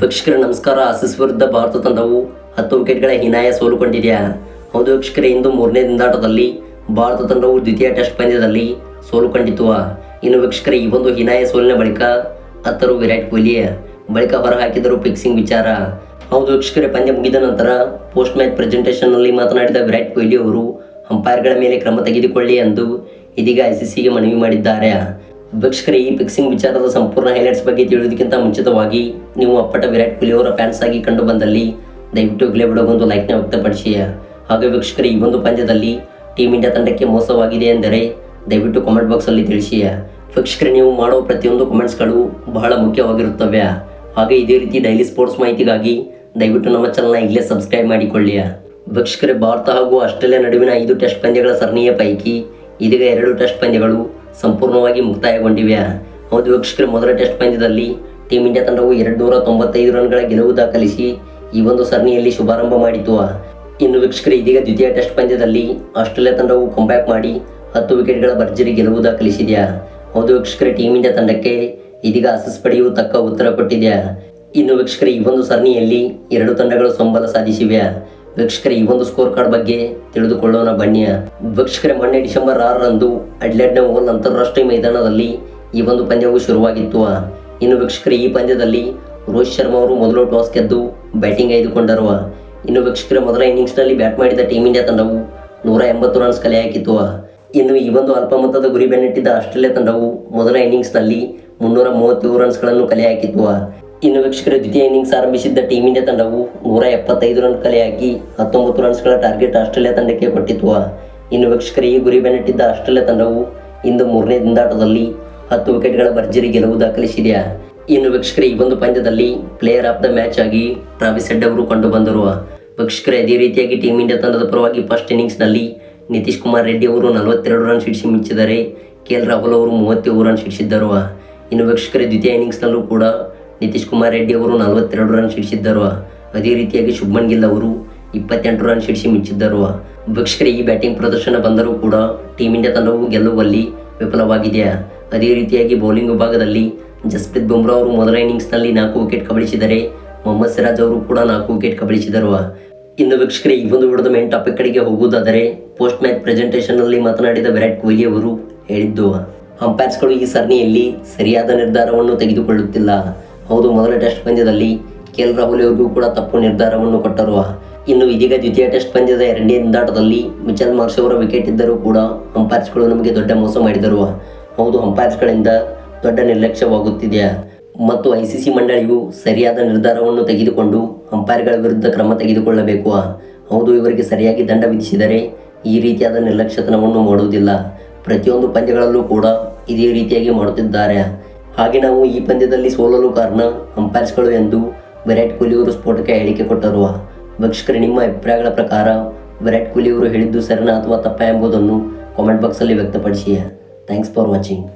ವೀಕ್ಷಕರೇ, ನಮಸ್ಕಾರ. ಆಸೀಸ್ ವಿರುದ್ಧ ಭಾರತ ತಂಡವು ಹತ್ತು ವಿಕೆಟ್ಗಳ ಹೀನಾಯ ಸೋಲು ಕಂಡಿದೆಯಾ? ಹೌದು ವೀಕ್ಷಕರೇ, ಇಂದು ಮೂರನೇ ದಿನಾಟದಲ್ಲಿ ಭಾರತ ತಂಡವು ದ್ವಿತೀಯ ಟೆಸ್ಟ್ ಪಂದ್ಯದಲ್ಲಿ ಸೋಲು ಕಂಡಿತು. ಇನ್ನು ವೀಕ್ಷಕರೇ, ಈ ಒಂದು ಹೀನಾಯ ಸೋಲಿನ ಬಳಿಕ ಹತ್ತರು ವಿರಾಟ್ ಕೊಹ್ಲಿ ಬಳಿಕ ಹೊರಹಾಕಿದರು ಫಿಕ್ಸಿಂಗ್ ವಿಚಾರ. ಹೌದು ವೀಕ್ಷಕರೇ, ಪಂದ್ಯ ಮುಗಿದ ನಂತರ ಪೋಸ್ಟ್ ಮ್ಯಾಚ್ ಪ್ರೆಸೆಂಟೇಷನ್ನಲ್ಲಿ ಮಾತನಾಡಿದ ವಿರಾಟ್ ಕೊಹ್ಲಿ ಅವರು, ಅಂಪೈರ್ಗಳ ಮೇಲೆ ಕ್ರಮ ತೆಗೆದುಕೊಳ್ಳಿ ಎಂದು ಇದೀಗ ಐಸಿಸಿಗೆ ಮನವಿ ಮಾಡಿದ್ದಾರೆ. ವೀಕ್ಷಕರೇ, ಈ ಫಿಕ್ಸಿಂಗ್ ವಿಚಾರದ ಸಂಪೂರ್ಣ ಹೈಲೈಟ್ಸ್ ಬಗ್ಗೆ ತಿಳಿಯೋದಕ್ಕಿಂತ ಮುಂಚಿತವಾಗಿ ನೀವು ಅಪ್ಪಟ ವಿರಾಟ್ ಕೊಹ್ಲಿ ಅವರ ಫ್ಯಾನ್ಸ್ ಆಗಿ ಕಂಡು ಬಂದಲ್ಲಿ ದಯವಿಟ್ಟು ಬಿಡೋಗೊಂದು ಲೈಕ್ನ ವ್ಯಕ್ತಪಡಿಸಿ. ಹಾಗೆ ವೀಕ್ಷಕರೇ, ಈ ಒಂದು ಪಂದ್ಯದಲ್ಲಿ ಟೀಮ್ ಇಂಡಿಯಾ ತಂಡಕ್ಕೆ ಮೋಸವಾಗಿದೆ ಎಂದರೆ ದಯವಿಟ್ಟು ಕಾಮೆಂಟ್ ಬಾಕ್ಸಲ್ಲಿ ತಿಳಿಸಿ. ವೀಕ್ಷಕರೇ, ನೀವು ಮಾಡುವ ಪ್ರತಿಯೊಂದು ಕಾಮೆಂಟ್ಸ್ಗಳು ಬಹಳ ಮುಖ್ಯವಾಗಿರುತ್ತವೆ. ಹಾಗೆ ಇದೇ ರೀತಿ ಡೈಲಿ ಸ್ಪೋರ್ಟ್ಸ್ ಮಾಹಿತಿಗಾಗಿ ದಯವಿಟ್ಟು ನಮ್ಮ ಚಾನಲ್ನ ಇಲ್ಲೇ ಸಬ್ಸ್ಕ್ರೈಬ್ ಮಾಡಿಕೊಳ್ಳಿ. ವೀಕ್ಷಕರೇ, ಭಾರತ ಹಾಗೂ ಆಸ್ಟ್ರೇಲಿಯಾ ನಡುವಿನ ಐದು ಟೆಸ್ಟ್ ಪಂದ್ಯಗಳ ಸರಣಿಯ ಪೈಕಿ ಇದೀಗ ಎರಡು ಟೆಸ್ಟ್ ಪಂದ್ಯಗಳು ಸಂಪೂರ್ಣವಾಗಿ ಮುಕ್ತಾಯಗೊಂಡಿವೆ. ಹೌದು ವೀಕ್ಷಕರ ಮೊದಲ ಟೆಸ್ಟ್ ಪಂದ್ಯದಲ್ಲಿ ಟೀಮ್ ಇಂಡಿಯಾ ತಂಡವು ಎರಡು ನೂರ ತೊಂಬತ್ತೈದು ರನ್ಗಳ ಗೆಲುವು ದಾಖಲಿಸಿ ಈ ಒಂದು ಸರಣಿಯಲ್ಲಿ ಶುಭಾರಂಭ ಮಾಡಿತು. ಇನ್ನು ವೀಕ್ಷಕರು, ಇದೀಗ ದ್ವಿತೀಯ ಟೆಸ್ಟ್ ಪಂದ್ಯದಲ್ಲಿ ಆಸ್ಟ್ರೇಲಿಯಾ ತಂಡವು ಕಂಬ್ಯಾಕ್ ಮಾಡಿ ಹತ್ತು ವಿಕೆಟ್ಗಳ ಭರ್ಜರಿ ಗೆಲುವು ದಾಖಲಿಸಿದೆಯಾ ಹೌದು ವೀಕ್ಷಕರ ಟೀಮ್ ಇಂಡಿಯಾ ತಂಡಕ್ಕೆ ಇದೀಗ ಅಸಸ್ ಪಡೆಯುವ ತಕ್ಕ ಉತ್ತರ ಕೊಟ್ಟಿದೆಯಾ ಇನ್ನು ವೀಕ್ಷಕರು, ಈ ಒಂದು ಸರಣಿಯಲ್ಲಿ ಎರಡು ತಂಡಗಳು ಸಂಬಲ ಸಾಧಿಸಿವೆ. ವೀಕ್ಷಕರೇ, ಈ ಒಂದು ಸ್ಕೋರ್ ಕಾರ್ಡ್ ಬಗ್ಗೆ ತಿಳಿದುಕೊಳ್ಳೋಣ. ಬನ್ನಿ, ವೀಕ್ಷಕರೇ, ಮೊನ್ನೆ ಡಿಸೆಂಬರ್ ಆರರಂದು ಅಡ್ಲೆಡ್ನ ಓಲ್ ಅಂತಾರಾಷ್ಟ್ರೀಯ ಮೈದಾನದಲ್ಲಿ ಈ ಒಂದು ಪಂದ್ಯವು ಶುರುವಾಗಿತ್ತು. ಇನ್ನು ವೀಕ್ಷಕರೇ, ಈ ಪಂದ್ಯದಲ್ಲಿ ರೋಹಿತ್ ಶರ್ಮಾ ಅವರು ಮೊದಲು ಟಾಸ್ ಗೆದ್ದು ಬ್ಯಾಟಿಂಗ್ ಆಯ್ದುಕೊಂಡರು. ಇನ್ನು ವೀಕ್ಷಕರೇ, ಮೊದಲ ಇನ್ನಿಂಗ್ಸ್ನಲ್ಲಿ ಬ್ಯಾಟ್ ಮಾಡಿದ ಟೀಮ್ ಇಂಡಿಯಾ ತಂಡವು ನೂರ ಎಂಬತ್ತು ರನ್ಸ್ ಕಲೆ ಹಾಕಿತ್ತು. ಇನ್ನು ಈ ಒಂದು ಅಲ್ಪ ಮೊತ್ತದ ಗುರಿ ಬೆನ್ನಟ್ಟಿದ್ದ ಆಸ್ಟ್ರೇಲಿಯಾ ತಂಡವು ಮೊದಲ ಇನ್ನಿಂಗ್ಸ್ನಲ್ಲಿ ಮುನ್ನೂರ ಮೂವತ್ತೇಳು ರನ್ಸ್ಗಳನ್ನು ಕಲೆ ಹಾಕಿತ್ತು. ಇನ್ನು ವೀಕ್ಷಕರ ದ್ವಿತೀಯ ಇನ್ನಿಂಗ್ಸ್ ಆರಂಭಿಸಿದ್ದ ಟೀಮ್ ಇಂಡಿಯಾ ತಂಡವು ನೂರ ಎಪ್ಪತ್ತೈದು ರನ್ ಕಲೆಯಾಗಿ ಹತ್ತೊಂಬತ್ತು ರನ್ಸ್ಗಳ ಟಾರ್ಗೆಟ್ ಆಸ್ಟ್ರೇಲಿಯಾ ತಂಡಕ್ಕೆ ಕೊಟ್ಟಿತ್ತು ಇನ್ನು ವೀಕ್ಷಕರು, ಈ ಗುರಿ ಬೆನ್ನಟ್ಟಿದ್ದ ಆಸ್ಟ್ರೇಲಿಯಾ ತಂಡವು ಇಂದು ಮೂರನೇ ದಿಂದಾಟದಲ್ಲಿ ಹತ್ತು ವಿಕೆಟ್ಗಳ ಭರ್ಜರಿ ಗೆಲುವು ದಾಖಲಿಸಿದೆ. ಇನ್ನು ವೀಕ್ಷಕರು, ಈ ಒಂದು ಪಂದ್ಯದಲ್ಲಿ ಪ್ಲೇಯರ್ ಆಫ್ ದ ಮ್ಯಾಚ್ ಆಗಿ ಟ್ರಾವಿಸ್ ಹೆಡ್ ಅವರು ಕಂಡು ಬಂದರು. ವೀಕ್ಷಕರೇ, ಅದೇ ರೀತಿಯಾಗಿ ಟೀಮ್ ಇಂಡಿಯಾ ತಂಡದ ಪರವಾಗಿ ಫಸ್ಟ್ ಇನ್ನಿಂಗ್ಸ್ನಲ್ಲಿ ನಿತೀಶ್ ಕುಮಾರ್ ರೆಡ್ಡಿ ಅವರು ನಲವತ್ತೆರಡು ರನ್ ಸಿಡಿಸಿ ಮಿಂಚಿದರೆ, ಕೆ ಎಲ್ ರಾಹುಲ್ ಅವರು ಮೂವತ್ತೇಳು ರನ್ ಸಿಡಿಸಿದ್ದರು ಇನ್ನು ವೀಕ್ಷಕರೇ, ದ್ವಿತೀಯ ಇನ್ನಿಂಗ್ಸ್ನಲ್ಲೂ ಕೂಡ ನಿತೀಶ್ ಕುಮಾರ್ ರೆಡ್ಡಿ ಅವರು ನಲವತ್ತೆರಡು ರನ್ ಸಿಡಿಸಿದ್ದರು. ಅದೇ ರೀತಿಯಾಗಿ ಶುಭ್ಮನ್ ಗಿಲ್ ಅವರು ಇಪ್ಪತ್ತೆಂಟು ರನ್ ಸಿಡಿಸಿ ಮಿಂಚಿದ್ದರು. ವೀಕ್ಷಕರೇ, ಈ ಬ್ಯಾಟಿಂಗ್ ಪ್ರದರ್ಶನ ಬಂದರೂ ಕೂಡ ಟೀಮ್ ಇಂಡಿಯಾ ತಂಡವು ಗೆಲ್ಲುವಲ್ಲಿ ವಿಫಲವಾಗಿದೆ. ಅದೇ ರೀತಿಯಾಗಿ ಬೌಲಿಂಗ್ ವಿಭಾಗದಲ್ಲಿ ಜಸ್ಪ್ರೀತ್ ಬುಮ್ರಾ ಅವರು ಮೊದಲ ಇನ್ನಿಂಗ್ಸ್ನಲ್ಲಿ ನಾಲ್ಕು ವಿಕೆಟ್ ಕಬಳಿಸಿದರೆ, ಮೊಹಮ್ಮದ್ ಸಿರಾಜ್ ಅವರು ಕೂಡ ನಾಲ್ಕು ವಿಕೆಟ್ ಕಬಳಿಸಿದರು. ಇನ್ನು ವೀಕ್ಷಕರೇ, ಈ ಒಂದು ವಿಡಿಯೋದ ಮೇನ್ ಟಾಪಿಕ್ ಕಡೆಗೆ ಹೋಗುವುದಾದರೆ ಪೋಸ್ಟ್ ಮ್ಯಾಚ್ ಪ್ರೆಸೆಂಟೇಷನ್ನಲ್ಲಿ ಮಾತನಾಡಿದ ವಿರಾಟ್ ಕೊಹ್ಲಿ ಅವರು ಹೇಳಿದ್ದು ಅಂಪೈರ್ಸ್ಗಳು ಈ ಸರಣಿಯಲ್ಲಿ ಸರಿಯಾದ ನಿರ್ಧಾರವನ್ನು ತೆಗೆದುಕೊಳ್ಳುತ್ತಿಲ್ಲ. ಹೌದು, ಮೊದಲ ಟೆಸ್ಟ್ ಪಂದ್ಯದಲ್ಲಿ ಕೆ ಎಲ್ ರಾಹುಲ್ ಅವರಿಗೂ ಕೂಡ ತಪ್ಪು ನಿರ್ಧಾರವನ್ನು ಕೊಟ್ಟರು. ಇನ್ನು ಇದೀಗ ದ್ವಿತೀಯ ಟೆಸ್ಟ್ ಪಂದ್ಯದ ಎರಡನೇ ಹಿಂದಾಟದಲ್ಲಿ ಮಿಚಲ್ ಮಾರ್ಷ್ ಅವರ ವಿಕೆಟ್ ಇದ್ದರೂ ಕೂಡ ಅಂಪೈರ್ಸ್ಗಳು ನಮಗೆ ದೊಡ್ಡ ಮೋಸ ಮಾಡಿದರು. ಹೌದು ಅಂಪೈರ್ಸ್ಗಳಿಂದ ದೊಡ್ಡ ನಿರ್ಲಕ್ಷ್ಯವಾಗುತ್ತಿದೆ. ಮತ್ತು ಐ ಸಿ ಸಿ ಮಂಡಳಿಯು ಸರಿಯಾದ ನಿರ್ಧಾರವನ್ನು ತೆಗೆದುಕೊಂಡು ಅಂಪೈರ್ಗಳ ವಿರುದ್ಧ ಕ್ರಮ ತೆಗೆದುಕೊಳ್ಳಬೇಕು. ಹೌದು, ಇವರಿಗೆ ಸರಿಯಾಗಿ ದಂಡ ವಿಧಿಸಿದರೆ ಈ ರೀತಿಯಾದ ನಿರ್ಲಕ್ಷ್ಯತನವನ್ನು ಮಾಡುವುದಿಲ್ಲ. ಪ್ರತಿಯೊಂದು ಪಂದ್ಯಗಳಲ್ಲೂ ಕೂಡ ಇದೇ ರೀತಿಯಾಗಿ ಮಾಡುತ್ತಿದ್ದಾರೆ. ಹಾಗೆ ನಾವು ಈ ಪಂದ್ಯದಲ್ಲಿ ಸೋಲಲು ಕಾರಣ ಅಂಪೈರ್ಸ್ಗಳು ಎಂದು ವಿರಾಟ್ ಕೊಹ್ಲಿ ಅವರು ಸ್ಫೋಟಕ ಹೇಳಿಕೆ ಕೊಟ್ಟರು ವೀಕ್ಷಕರೇ, ನಿಮ್ಮ ಅಭಿಪ್ರಾಯಗಳ ಪ್ರಕಾರ ವಿರಾಟ್ ಕೊಹ್ಲಿ ಅವರು ಹೇಳಿದ್ದು ಸರಿನಾ ಅಥವಾ ತಪ್ಪ ಎಂಬುದನ್ನು ಕಾಮೆಂಟ್ ಬಾಕ್ಸಲ್ಲಿ ವ್ಯಕ್ತಪಡಿಸಿ ಥ್ಯಾಂಕ್ಸ್ ಫಾರ್ ವಾಚಿಂಗ್